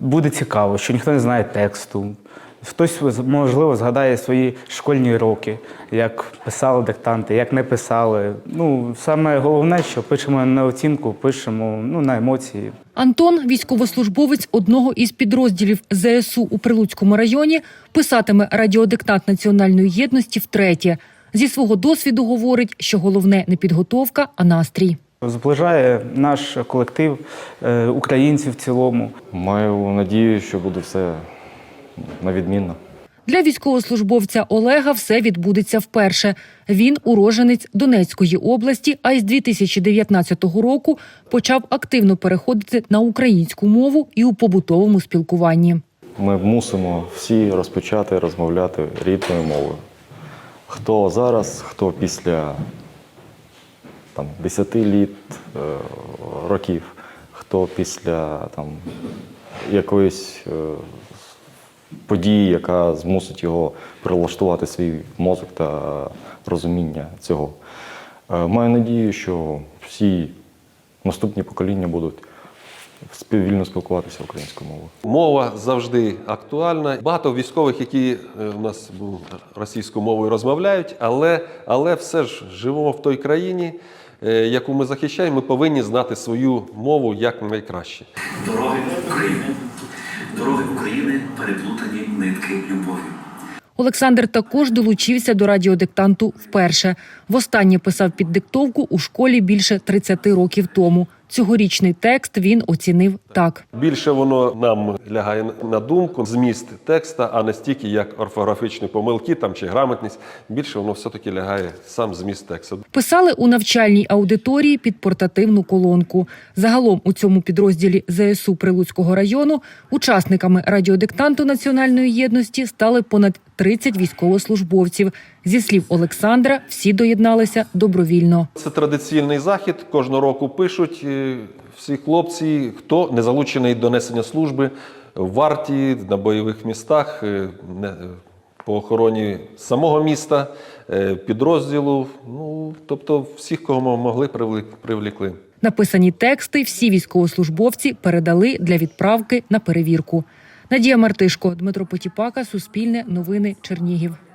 буде цікаво, що ніхто не знає тексту. Хтось, можливо, згадає свої школьні роки, як писали диктанти, як не писали. Ну, саме головне, що пишемо на оцінку, пишемо ну, на емоції. Антон, військовослужбовець одного із підрозділів ЗСУ у Прилуцькому районі, писатиме радіодиктант національної єдності втретє. Зі свого досвіду говорить, що головне не підготовка, а настрій. Зближає наш колектив, е, українців в цілому. Маю надію, що буде все на відмінно. Для військовослужбовця Олега все відбудеться вперше. Він уродженець Донецької області, а із 2019 року почав активно переходити на українську мову і у побутовому спілкуванні. Ми мусимо всі розпочати розмовляти рідною мовою. Хто зараз, хто після там, 10 літ, е, років, хто після там, якоїсь е, події, яка змусить його прилаштувати свій мозок та розуміння цього. Е, Маю надію, що всі наступні покоління будуть спів- вільно спілкуватися українською мовою. Мова завжди актуальна. Багато військових, які е, у нас російською мовою розмовляють, але, але все ж живемо в той країні, е, яку ми захищаємо, ми повинні знати свою мову як найкраще. Дороги України. Дороги України переплутані нитки любові. Олександр також долучився до радіодиктанту вперше. Востаннє писав під диктовку у школі більше 30 років тому. Цьогорічний текст він оцінив так. Більше воно нам лягає на думку, зміст текста, а не стільки як орфографічні помилки там, чи грамотність. Більше воно все-таки лягає сам зміст тексту. Писали у навчальній аудиторії під портативну колонку. Загалом у цьому підрозділі ЗСУ Прилуцького району учасниками радіодиктанту національної єдності стали понад 30 військовослужбовців. Зі слів Олександра, всі доєдналися добровільно. Це традиційний захід. Кожного року пишуть е, всі хлопці, хто не залучений до несення служби в варті на бойових містах, е, е, по охороні самого міста, е, підрозділу. Ну тобто всіх, кого ми могли, привлекли. Написані тексти всі військовослужбовці передали для відправки на перевірку. Надія Мартишко, Дмитро Потіпака, Суспільне, Новини, Чернігів.